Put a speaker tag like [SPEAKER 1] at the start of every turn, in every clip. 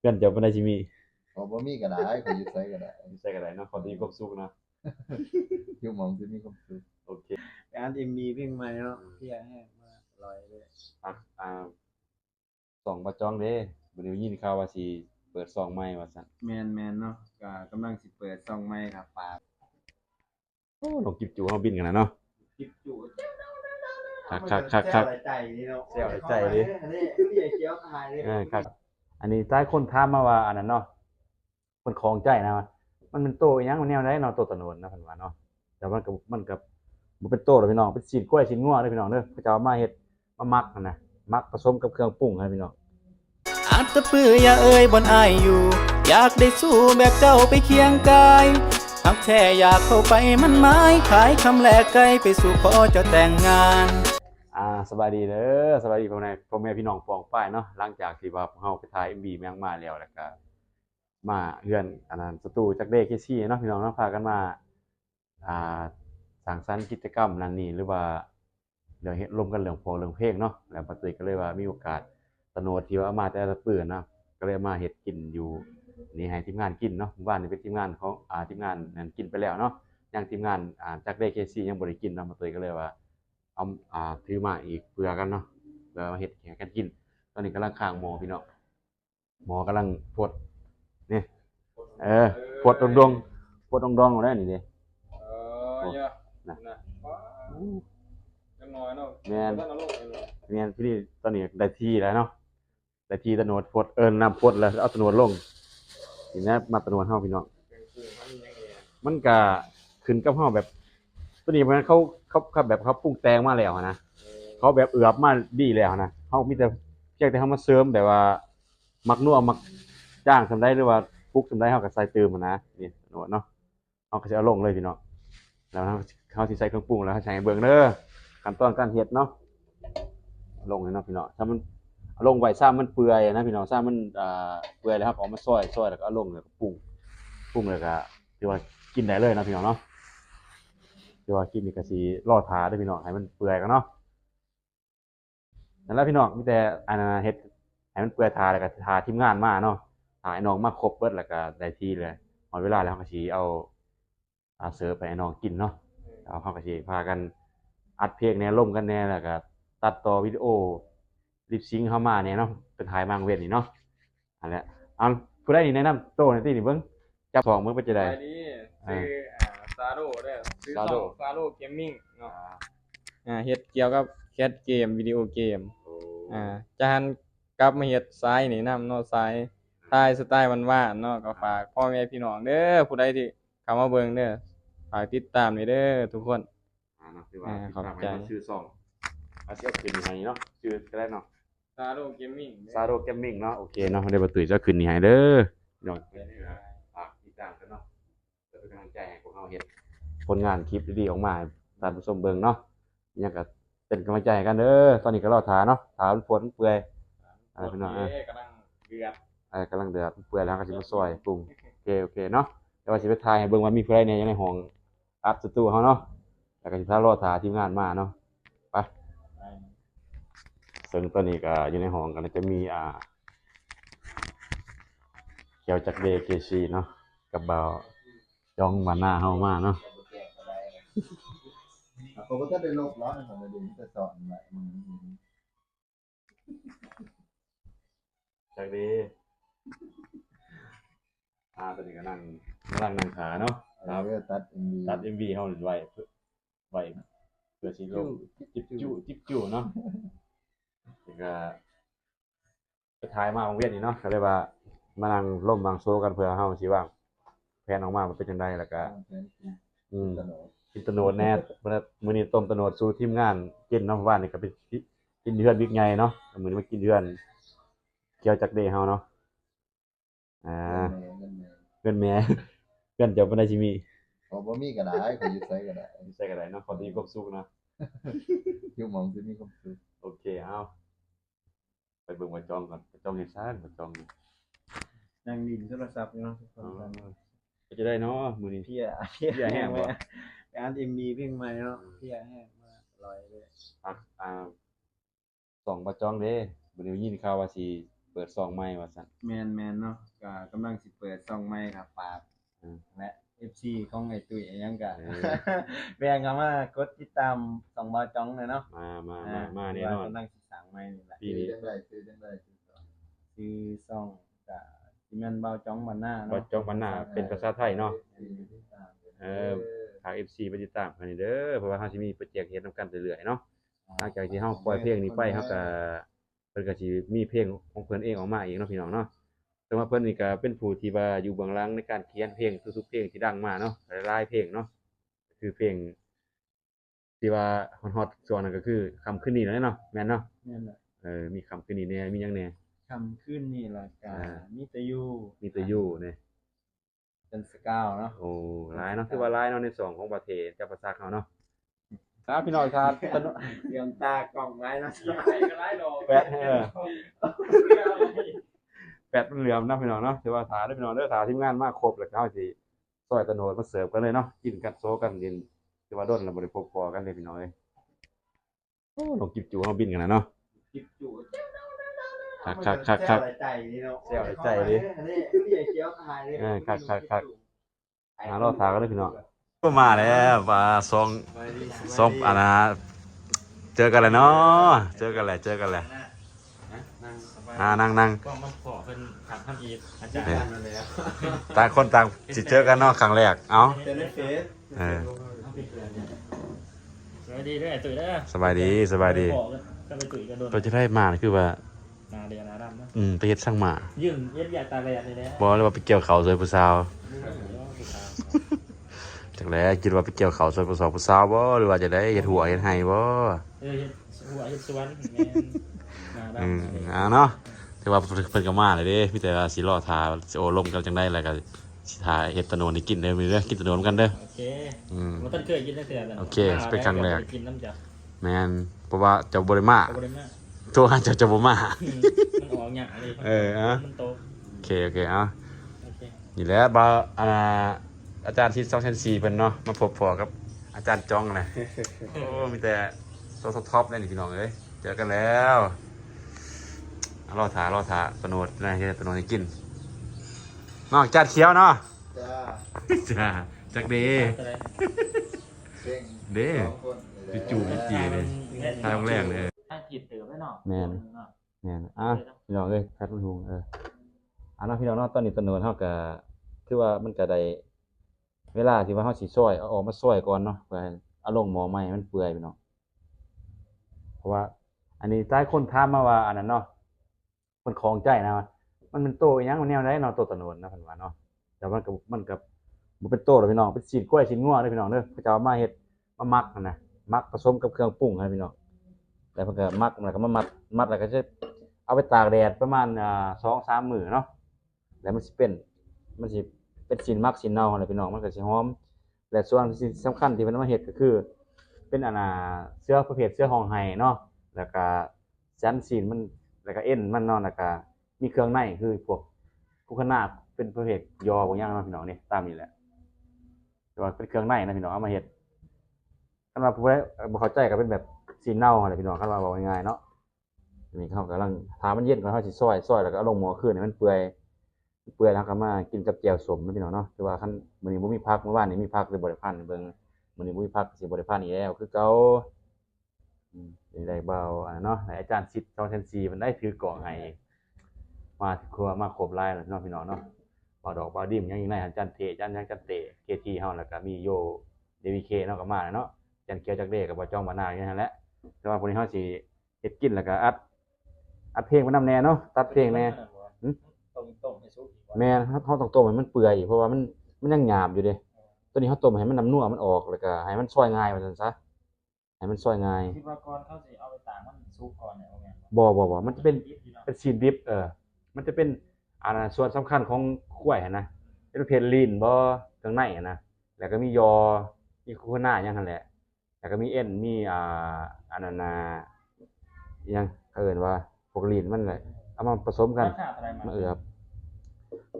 [SPEAKER 1] พื่อนแม่เพื่อนเจ้าบ่ได้สิมี
[SPEAKER 2] พอบ่มีก็ได้ก็อยู่ไสก็ได้
[SPEAKER 1] ใส่ก็ได้เนาะขอที่มีความสุขเนาะ
[SPEAKER 2] อยู่หมองที่มีความสุข
[SPEAKER 1] โอเค
[SPEAKER 3] งานเอ็มบีเพลงใหม่เนาะพี่แห้งมาลอยเลย
[SPEAKER 1] อะอ่าสองบ่จองเด้บ่ได้ยินข่าวว่าสิเปิดซองใหม่ว่าซั่น
[SPEAKER 3] แมนแมนเนาะก็กำลังสิเปิดซองใหม่ครับปาก
[SPEAKER 1] โอ้นกจิบจูเฮาบินกันนะเนาะ
[SPEAKER 3] คลิปจู่
[SPEAKER 1] คักคักคักคัก
[SPEAKER 3] แซวหลายใจนี่เนาะ
[SPEAKER 1] แซวหลายใจดิ
[SPEAKER 3] อันนี้พี่ไอ้เคี้ยวตายเลย
[SPEAKER 1] เออครับ อันนี้ใต้คนถามมาว่าอันนั้นเนาะคนของใจนะมันเป็นโตอีหยังมันแนวใดเนาะโตตะโนนนะเพิ่นว่าเนาะแต่มันก็มันก็บ่เป็นโตหรอพี่น้องเป็นชิ้นกล้วยชิ้นงัวเด้อพี่น้องเด้อเขาจะเอามาเฮ็ดมามักนะมักผสมกับเครื่องปรุงให้พี่น้อง
[SPEAKER 4] อาจจะปื้ออย่าเอ่ยบนอายอยู่ อยากได้สู้แบบเจ้าไปเคียงกายหักแท้อยากเข้าไปมันไม้ขายคำแลกไกลไปสู่ขอเจ้าแต่งงาน
[SPEAKER 1] อ่าสบายดีเด้อสบายดีพ่อแม่พ่อแม่พี่น้องปองป้ายเนาะหลังจากที่ว่าเฮาไปถ่าย MV แมงมาแล้วแล้วก็มาเฮือนอันนั้นสตูจักเด้เคซี่เนาะพี่น้องเนาะพากันมาอ่าสร้างสรรค์กิจกรรมนั่นนี่หรือว่าเรื่องเฮ็ดร่วมกันเรื่องพอเรื่องเพลงเนาะแล้วปตุยก็เลยว่ามีโอกาสตโนดที่ว่ามาแต่ละปื้อนะก็เลยมาเฮ็ดกินอยู่นี่ให้ทีมงานกินเนาะหมู่บ้านนี่เป็นทีมงานของอ่าทีมงานนั้นกินไปแล้วเนาะยังทีมงานอ่าจักเด้เคซี่ยังบ่ได้กินเนาะปตุยก็เลยว่า เอาอ่าถือมาอีกเพื่อกันเนาะเพื่อมาเฮ็ดแข่งกันกิน ตอนนี้กำลังข้างหมอพี่น้องหมอกำลังพดนี่เออพดดงๆพดดองๆอยู่ได้นี่เด้
[SPEAKER 3] เออเยอะ
[SPEAKER 1] นะ
[SPEAKER 3] นะจังน้อยเนาะ
[SPEAKER 1] แม่น
[SPEAKER 3] ท่านเอาลงไปเลย
[SPEAKER 1] เนี่ยพี่นี่ตอนนี้ได้ที่แล้วเนาะได้ที่ตะโนดพดเอิ้นนำพดแล้วเอาตะโนดลงทีนี้มาตะโนดเฮาพี่น้อง
[SPEAKER 3] เป็นคือมันยังไงอะ
[SPEAKER 1] มันก็ขึ้นกับเฮาแบบตัวนี้มันเขา เขาเขาแบบเขาปรุงแต่งมาแล้วอะนะเขาแบบเอือบมาดีแล้วนะเขามีแต่เพียงแต่เขามาเสริมแบบว่า มักนัวมักจ้างทำได้หรือว่าปลุกทำได้เขาก็ใส่เติมอะนะนี่หนวดเนาะเขาก็จะเอาลงเลยพี่น้องแล้วเขาเขาสิใส่เครื่องปรุงแล้วเขาใช้เบิ่งเด้อขั้นตอนการเฮ็ดเนาะเอาลงเลยเนาะพี่น้องถ้ามันเอาลงไว้ซ้ำมันเปื่อยนะพี่น้องซ้ำมันอ่าเปื่อยแล้วครับเอามาซอยซอยแล้วก็เอาลงแล้วก็ปรุงปรุงแล้วก็คือว่ากินได้เลยนะพี่น้องเนาะ คือว่ากินนี่ก็สิรอทาเด้อพี่น้องให้มันเปื่อยกันเนาะนั่นแหละพี่น้องมีแต่อันนั้นเฮ็ดให้มันเปื่อยทาแล้วก็ทาทีมงานมาเนาะทาไอ้น้องมาครบเบิดแล้วก็ได้ที่เลยหมดเวลาแล้วเขาก็สิเอาอาเสิร์ฟไปให้น้องกินเนาะเอาเขาก็สิพากันอัดเพลงแหน่ร่มกันแหน่แล้วก็ตัดต่อวิดีโอลิปซิงค์เข้ามาเนี่ยเนาะเป็นถ่ายมังเว้นนี่เนาะอันนี้เอาผู้ใดนี่แนะนำโตหน่อยตินี่เบิ่งจับสองมึงเป็นจังได๋
[SPEAKER 3] ไปดีชื่ออ่า ซาโร่ได้อชื่อช่อง
[SPEAKER 1] Zaro
[SPEAKER 3] ซาโร่เกมมิ่งเนาะอ่าเฮ็ดเกี่ยวกับแคสเกมวิดีโอเกมอ่าจานกลับมาเฮ็ดซ้ายนี่นำเนาะซ้ายทายสไตล์หวานๆเนาะก็ฝากพ่อแม่พี่น้องเด้อผู้ใดที่เข้ามาเบิ่งเด้อฝากติดตามนี่เด้อทุกคน
[SPEAKER 1] อ่าเนาะคือว่า
[SPEAKER 3] อ่าขอบใจ
[SPEAKER 1] ติดตามให้มันชื่อซองอาสิเอาขึ้นให้เนาะชื่อก็ได้เนาะ
[SPEAKER 3] ซาโร่เกมมิ่ง
[SPEAKER 1] ซาโรเกมมิ่งเนาะโอเคเนาะเดี๋ยวประตูจะขึ้นนี่ให้เด้อพี่น้องฝากติดตามกันเนาะ เพื่อเป็นกำลังใจให้พวกเราเฮ็ดผลงานคลิปดีๆออกมาให้ท่านผู้ชมเบิ่งเนาะอิหยังก็เป็นกำลังใจให้กันเด้อตอนนี้ก็รอทาเนาะทามันฝนเปื่อย อะไรพี่น้องเออ
[SPEAKER 3] กำลังเดือด
[SPEAKER 1] เออกำลังเดือดเปื่อยแล้วก็สิมาซอยปรุงโอเคโอเคเนาะเดี๋ยวว่าสิไปถ่ายให้เบิ่งว่ามีผู้ใดเนี่ยอยู่ในห้องอัดสตูเฮาเนาะแล้วก็สิพารอทาทีมงานมาเนาะไปซึ่งตอนนี้ก็อยู่ในห้องก็จะมีอ่าเกี่ยวจากเดเกชีเนาะกับเบา จองมาหน้าเฮามาเนาะ
[SPEAKER 2] เขาก็จะได้ลบล้อในของเดิมจะสอนไว้มึง
[SPEAKER 1] จากเดอ่าตอนนี้ก็นั่งกำลังนั่งขาเนาะ
[SPEAKER 2] เอาเรื่องตัดเอ็มวี
[SPEAKER 1] ตัด MV เฮาไว้เพื่อไว้เพื่อสิลงจิบจูจิบจูเนาะแล้วก็ไปถ่ายมาโรงเรียนนี่เนาะก็เลยว่ามานั่งร่มวางโซกันเพื่อเฮาสิว่าง แผนออกมามันเป็นจังไดแล้วก็อืม
[SPEAKER 2] ตลอด
[SPEAKER 1] กินตะโนดแน่มื้อนี้มื้อนี้ต้มตะโนดสู่ทีมงานกินเนาะว่านนี่ก็เป็นกินเดือนบิ๊กใหญ่เนาะมื้อนี้มากินเดือนเกี่ยวจากเดเฮาเนาะอ่า
[SPEAKER 2] เงินแม่
[SPEAKER 1] เพื่อนแม่เพื่อนเจ้าบ่ได้สิมี
[SPEAKER 2] พอบ่มีก็ได้ก็อยู่ไสก็ได้
[SPEAKER 1] ใส่ก็ได้เนาะขอดีความสุขเนาะ
[SPEAKER 2] อยู่หมองที่มีความสุข
[SPEAKER 1] โอเคเอาไปเบิ่งว่าจองก่อนว่าจองเฮ็ดซ่านว่าจองนี่
[SPEAKER 3] นั่งดินโทรศัพท์อยู่เนาะทุกค
[SPEAKER 1] อ๋อนก็ จะได้เนาะมื้อนี้
[SPEAKER 3] พี่อะพี่
[SPEAKER 1] พี่อะแห้งบ่
[SPEAKER 3] งานเอ็มบีเพลงใหม่เนาะพี่อะแห้งมาลอยเลย
[SPEAKER 1] อะอ่าสองบ่จองเด้บ่ได้ยินข่าวว่าสิเปิเปิดซองใหม่ว่าซั่น
[SPEAKER 3] แมนแมนเนาะก็กำลังสิเปิดช่องใหม่ครับฝาก
[SPEAKER 1] อืม
[SPEAKER 3] และ FC ของไอ้ตุ้ยอิหยังก็
[SPEAKER 1] เออ
[SPEAKER 3] แบ่งเข้ามากดติดตามสองบาจ้องเลยเนาะ
[SPEAKER 1] มามามามาแน่นอน
[SPEAKER 3] ว่กำลังสิสั่งใหม่นี่แหละ
[SPEAKER 1] ปี
[SPEAKER 2] ซื้อ
[SPEAKER 1] นี้
[SPEAKER 2] จังไดซื้อจังไดซื้อต่อ
[SPEAKER 3] คือซ่องก็ สิแม่นเบาจ้องบันหน้า
[SPEAKER 1] บ่
[SPEAKER 3] เนาะ
[SPEAKER 1] จองวันหน้าเป็นภาษาไทยเนาะ เออ
[SPEAKER 2] เออ
[SPEAKER 1] ทาง FC ไปติดตามกันนี่เด้อเพราะว่าเฮาสิมีโปรเจกต์เฮ็ดนํกันเรื่อยๆเนาะหลังจากที่เฮาปล่อยเพลงนี้ไปเฮาก็เพิ่นก็สิมีเพลงของเพิ่นเองออกมาเองเนาะพี่น้องเนาะแต่ว่าเพิ่นนี่ก็เป็นผู้ที่ว่าอยู่เบื้องหลังในการเขียนเพลงทุกๆเพลงที่ดังมาเนาะหลายๆเพลงเนาะคือเพลงที่ว่าฮอตๆส่วนนั้นก็คือคำขึ้นนี่แหละเนาะแม่นเนาะ
[SPEAKER 3] แม่นแหละ
[SPEAKER 1] เออมีคำขึ้นนี่แน่มีหยังแน่
[SPEAKER 3] คำขึ้นนี่ล่ะก็
[SPEAKER 1] อ่า
[SPEAKER 3] มีแต่อยู่
[SPEAKER 1] มีแต่อยู่แน่
[SPEAKER 3] เป็นสกาวเนาะ
[SPEAKER 1] โอ้หลายเนาะคือว่าหลายเนาะในสองของประเทศกับภาษาเขาเนาะครับพี่น้องครับสนุก
[SPEAKER 3] เตรียมตากล่องไว้เนาะ
[SPEAKER 1] แปดเออแปดมันเหลื่อมนะพี่น้องเนาะถือว่าถาเด้อพี่น้องเด้อถาทีมงานมาครบแล้วก็เฮาสิซอยตะโนดมาเสิร์ฟกันเลยเนาะกินกันโซกันกินถือว่าดนแล้วบ่ได้พบพอกันเลยพี่น้องเอ้ยโอ้นกกิบจูเฮาบินกันนะเนาะ
[SPEAKER 3] จิบจู่
[SPEAKER 1] คักคักคักคัก
[SPEAKER 3] แซ่บหลายใจนี่เนาะ
[SPEAKER 1] แซ่บหลายใจดิ
[SPEAKER 3] อันนี้พี่ไอ้เคี้ยวตายเลย
[SPEAKER 1] เออคักคักคักหารอถากันเลยพี่น้องก็มาแล้วมาซองซองอันนะเจอกันแล้วเนาะเจอกันแล้วเจอกันแล้ว
[SPEAKER 3] นั่งสบาย
[SPEAKER 1] อ่านั่งนั่ง
[SPEAKER 3] ก็มาขอเป็นขัดทำอีทอาจารย์
[SPEAKER 1] เนี่ย
[SPEAKER 3] มาแล้ว
[SPEAKER 1] ต่างคนต่างสิเจอกันเนาะครั้งแรกเอ้า
[SPEAKER 3] เจอในเฟซ
[SPEAKER 1] เออ
[SPEAKER 5] สวัสดีด้วยไอ้ตุ๋ยเด้อ
[SPEAKER 1] สบายดีสบายดี
[SPEAKER 5] บอกก็ไปตุ๋ยกันโดน
[SPEAKER 1] เราจะได้มานี่คือว่า
[SPEAKER 5] นาเดียนาดำนะ
[SPEAKER 1] อืมไปเฮ็ดช่างหมา
[SPEAKER 5] ยื่นเย็ดยาตาแลนเลยนะ
[SPEAKER 1] บ่เลยว่าไปเกี่ยวเขาซอยผู้สาวจักแลคิดว่าไปเกี่ยวเขาซอยผู้สาวผู้สาวบ่หรือว่าจะได้เฮ็ดหัวเฮ็ดไห้บ่
[SPEAKER 5] เออเฮ็ดหัวเฮ็ดสวนแม่นนา
[SPEAKER 1] อืม
[SPEAKER 5] ดำ
[SPEAKER 1] อ่าเนาะถือว่าเพิ่นก็มาเลยเด้มีแต่ว่าสิรอทาสิโอลมกันจังได้แล้วก็สิทาเฮ็ดตะโนนให้กินเด้อมื้อเด้อกินตะโนนกันเด้อ
[SPEAKER 5] โอเค
[SPEAKER 1] อืม
[SPEAKER 5] มันต้นเคยกินตั้งแต่แล้ว
[SPEAKER 1] โอเคเป็นครั้งแรก
[SPEAKER 5] กินน้ำจับ
[SPEAKER 1] แม่นเพราะว่าเจ้าบ่ได้มา
[SPEAKER 5] โตได้มาก
[SPEAKER 1] โทรหาเจ้าเจ้าบ่มา
[SPEAKER 5] อืมมันออกหยาเลย
[SPEAKER 1] เอออะ
[SPEAKER 5] มันโต
[SPEAKER 1] โอเคโอเคเอะ
[SPEAKER 5] โอเค
[SPEAKER 1] นี่แหละบ่าวอ่าอาจารย์ที่2ชั้น4เพิ่นเนาะมาพบพอกับอาจารย์จ้องแหละโอ้มีแต่ตัวท็อปๆเลยนี่พี่น้องเอ้ยเจอกันแล้วอะรอถารอถาตะโนดนะเฮ็ดตะโนดให้กินนอกจากเขียวเนาะ
[SPEAKER 2] จ้า
[SPEAKER 1] จ้าจักเด
[SPEAKER 5] อะไร
[SPEAKER 2] เพ่ง
[SPEAKER 1] เด้
[SPEAKER 2] สองคนเลย
[SPEAKER 1] จู่ๆ จีเลย ทางแรกเลย
[SPEAKER 5] ทางจิตเติมไว้เนาะ
[SPEAKER 1] แม่น เนี่ยอะพี่น้องเอ้ยแพทย์มันหุงเอออะเนาะพี่น้องเนาะตอนนี้ตะโนดเฮาก็คือว่ามันก็ได้เวลาที่ว่าเฮาสิซอยเอาออกมาซอยก่อนเนาะเพื่อให้เอาลงหม้อใหม่ให้มันเปื่อยพี่น้องเพราะว่า อันนี้ใต้คนถามมาว่าอันนั้นเนาะมันของใจนะว่ามันเป็นโตอีหยังมันแนวใดเนาะโตตะโนดนะเพิ่นว่าเนาะแต่มันก็มันก็บ่เป็นโตหรอกพี่น้องเป็นชิ้นกล้วยชิ้นงัวเด้อพี่น้องเด้อเขาจะเอามาเฮ็ดมามักนั่นนะมักผสมกับเครื่องปรุงให้พี่น้อง แล้วเพิ่นก็มักแล้วก็มามัดมัดแล้วก็จะเอาไปตากแดดประมาณอ่าสองสามมื้อเนาะแล้วมันสิเป็นมันสิเป็นสินมักสินเน่าอะไรพี่น้องมันก็สิหอมและส่วนที่สำคัญที่มันมาเฮ็ดก็คือ เป็นอันน่ะเสื้อประเภทเสื้อห้องไห้เนาะแล้วก็ชั้นซีนมันแล้วก็เอ็นมันเนาะแล้วก็มีเครื่องในคือพวกผู้ขนาดเป็นประเภทยอพวกอย่างนาะพี่น้องนี่ตามนี้แหละแต่ว่าเป็นเครื่องในนะพี่น้องเอามาเฮ็ดคันว่าผู้ใดบ่เข้าใจก็เป็นแบบ ซีนเน่าอะไรพี่น้องคันว่าบอกง่ายๆเนาะนี่เขากำลังทามันเย็นก่อนเขาสิซอยซอยแล้วก็เอาลงหม้อขึ้นให้มันเปื่อยเปื่อยแล้วก็มากินกับแจ่วสมนะพี่น้องเนาะคือว่าคันมื้อนี้บ่มีผักเมื่อวานนี้มีผักสิบ่ได้พันเบิ่งมื้อนี้บ่มีผักสิบ่ได้พันอีกแล้วคือเก่าอืมได้เบาอ่าเนาะอาจารย์สิทธิ์2ชั้น4มันได้ถือกล่องให้มาครัวมาครบหลายแล้วเนาะพี่น้องเนาะบ่ดอกบ่ดิมยังอีกในอาจารย์เทอาจารย์ยังจันเต KT เฮาแล้วก็มีโย DVK เนาะก็มาแล้วเนาะอาจารย์เกียวจักเด้กับบ่จ้องบ่นาอย่างนั้นแหละ แต่ว่าพวกนี้เฮาสิเฮ็ดกินแล้วก็อัด อัดเพลงมานำแน่เนาะตัดเพลงแน่ หืม
[SPEAKER 5] ตรงตรงให้สุกอีกว่า
[SPEAKER 1] แม่นครับเขาต้องต้มให้มันเปื่อยเพราะว่ามันมันยังหยาบอยู่เด้ตัวนี้เขาต้มให้มันน้ำนัวมันออกแล้วก็ให้มันซอยง่ายว่าซั่นซะให้มันซอยง่าย
[SPEAKER 5] คิดว่าก่อนเขาสิเอาไปตากมันสุกก่อนเนี่ยเอาแม่น
[SPEAKER 1] บ่บ่บ่มันจะเป็น
[SPEAKER 5] ดิบอยู่เนาะ
[SPEAKER 1] เป็นซีนดิฟเออ มันจะเป็นอันนั้นส่วนสำคัญของกล้วยหันนะเป็นเพลลีนบ่เครื่องในหันนะ แล้วก็มียอ มีโคโคนาอย่างนั้นแหละ แล้วก็มีเอ็น มีอ่า อันนั้นน่ะอิหยังเขาเอิ้นว่าพวกลีนมันแหละเอามาผสมกัน
[SPEAKER 5] ราคาเท่าไหร่
[SPEAKER 1] มาเอือบ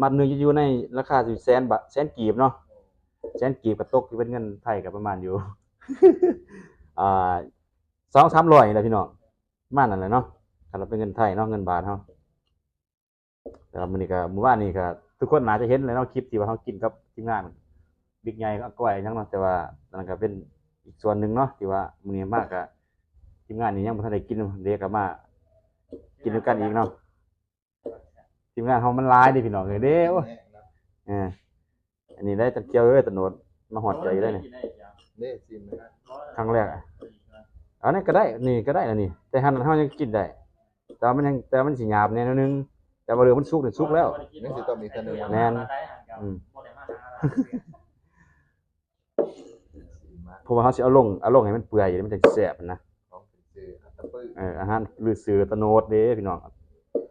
[SPEAKER 1] มัดหนึ่งจะอยู่ในราคาสิแสนบาทแสนกีบเนาะแสนกีบกับตกที่เป็นเงินไทยกับประมาณอยู่ อ่าสองสามร้อยแหละพี่น้องประมาณนั่นแหละเนาะถ้าเราเป็นเงินไทยเนาะเงินบาทเนาะแต่ว่ามื้อนี้ก็มื้อวานนี้ก็ทุกคนน่าจะเห็นแล้วเนาะคลิปที่ว่าเฮากินกับทีมงานบิ๊กใหญ่ก็ก้อยหยังเนาะแต่ว่านั่นก็เป็นอีกส่วนหนึงเนาะที่ว่ามื้อนี้มากก็ ทีมงานนี้ยังบ่ทันได้กินเด็กก็มา กินด้วยกันอีกเนาะทีมงานเฮามันหลายเดิพี่น้องเอ้ยเด้โอ้ยเอออันนี้ได้ตะเกียวเอ้ยตะโนดมาหอดใจได้นี่
[SPEAKER 2] เด้ซิมนะครับ
[SPEAKER 1] ครั้งแรกอะอันนี้ก็ได้ นี่ก็ได้แล้วนี่ แต่หั่นเฮายังกินได้ แต่ว่ามันยังแต่ว่ามันสิหยาบแน่นอนนึง แต่ว่าเรือมันสุกนี่สุกแล้ว
[SPEAKER 2] นี่สิต้องมีเสนอ
[SPEAKER 1] แม่น อืม
[SPEAKER 2] ซิมมา
[SPEAKER 1] เพราะว่าเฮาสิเอาลงเอาลงให้มันเปื่อยมันจะแซ่บนะ
[SPEAKER 2] ของซื้ออัตตะ ปื้อ
[SPEAKER 1] เอออาหารลือซื้อตะโนดเด้พี่น้อง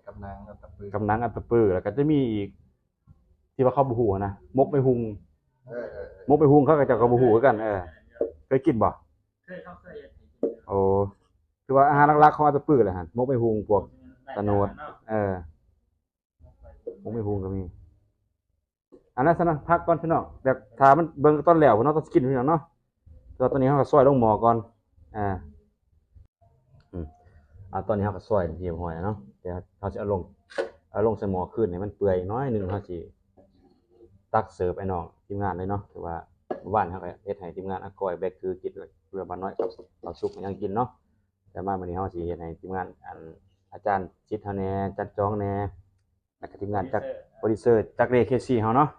[SPEAKER 2] กำนังอัตตะปื้อ
[SPEAKER 1] กำนังอัตตะปื้อแล้วก็จะมีอีก ที่ว่าเขาบ่ฮู้นะมกไปหุง
[SPEAKER 2] เออเออเออ
[SPEAKER 1] มกไปหุงเขาก็จะก็บ่ฮู้คือกันเออเคยกินบ่
[SPEAKER 5] เคยเขาเคยเฮ็ดให้กิน
[SPEAKER 1] โอ้คือว่าอาหารหลักๆของอัตตะปื้อแหละฮะมกไปหุงพวก ตะโนด เออมกไปหุงก็มีอันนั้นซะนะพักก่อนพี่น้องแบบถ้ามันเบิ่งตอนแล้วพี่น้องต้องกินพี่น้องเนาะแล้วตอนนี้เฮาก็ซอยลงหม้อก่อนอ่าอืม อ่าตอนนี้เฮาก็ซอยเทียมหอยเนาะเดี๋ยวเฮาสิเอาลงเอาลงใส่หม้อขึ้นให้มันเปื่อยน้อยหนึงเฮาสิตักเสิร์ฟไอ้น้องทีมงานเลยเนาะถือว่าบ้านเฮาก็เฮ็ดให้ทีมงานอากอยแบกคือกินเพื่อบ้านน้อยกับเราสุกยังกินเนาะแต่มามื้อนี้เฮาสิเฮ็ดให้ทีมงานอันอาจารย์จิตเฮาแหน่จัดจองแหน่แล้วก็ทีมงานจากโปรดิวเซอร์จากเรเคซี่เฮาเนาะ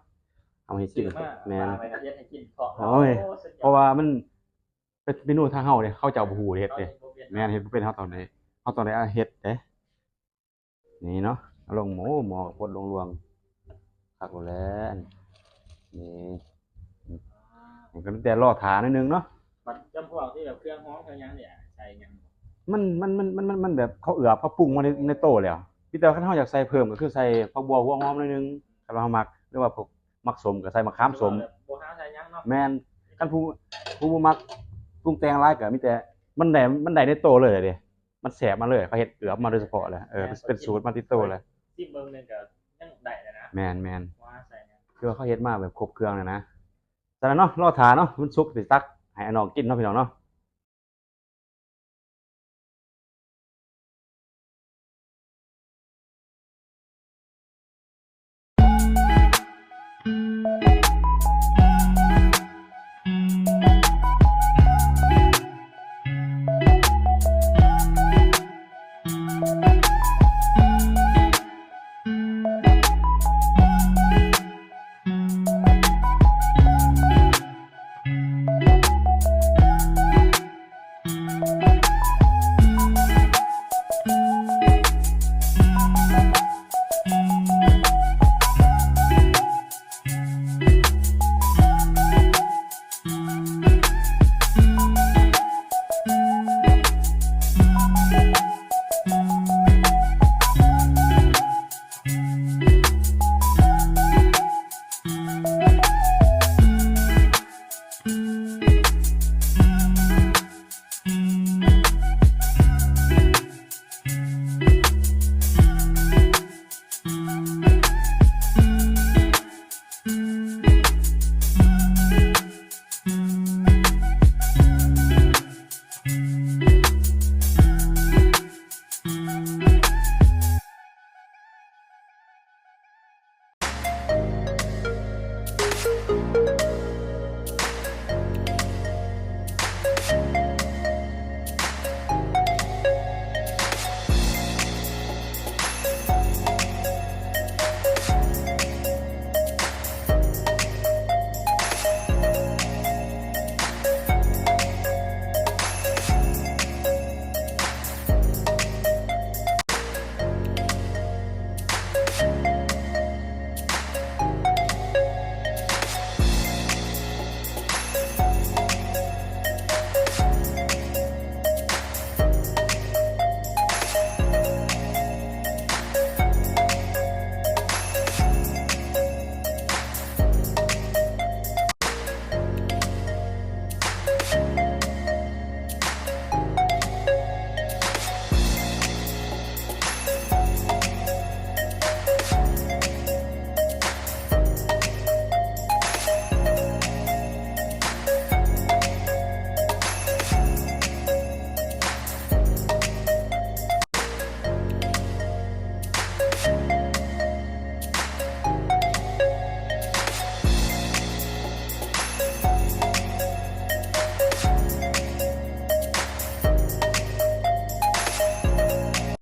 [SPEAKER 1] เอาให้กินแม่น
[SPEAKER 5] ไปเฮ็ดให้กินของ
[SPEAKER 1] โอ้ยเพราะว่ามันเป็นเมนูทางเฮาเนี่ยเขาจะเอาบ่ฮู้เฮ็ดเด้แม่นเฮ็ดบ่เป็นเฮาตอนนี้ เฮาตอนนี้เฮ็ดเด้นี่เนาะลงหมูหมอพดลงรวงคักแล้วนี่มันก็แต่รอถาหนิดนึงเนาะ
[SPEAKER 5] บัดจำพวกที่แบบเครื่องหอมเครื่องยังเนี่ยใส่ยัง
[SPEAKER 1] มันมันมันมันมันมันแบบเขาเอือบเขาปรุงมาในในโตแล้วพี่แต่ว่าคันเฮาอยากใส่เพิ่มก็คือใส่ผักบัวหัวหอมนิดนึงคันว่าเฮามักหรือว่าพวกมักสมก็ใส่มะขามสม
[SPEAKER 5] แม
[SPEAKER 1] นคันผู้ผู้มักปรุงแต่งหลายก็มีแต่มันได้มันได้ในโตเลยเด้ มันแสบมาเลยเขาเฮ็ดเอือบมาโดยเฉพาะเลยเออเป็นเป็นสูตรมาที่โตเลย
[SPEAKER 5] ซิมเบิ่งหนึงก็ยังได้เลยนะ
[SPEAKER 1] แมนแมน
[SPEAKER 5] ว่าใส่หยัง
[SPEAKER 1] คือว่าเขาเฮ็ดมาแบบครบเครื่องเลยนะแต่ละเนาะรอถาเนาะมันสุกสิตักให้อาน้องกินเนาะพี่น้องเนาะ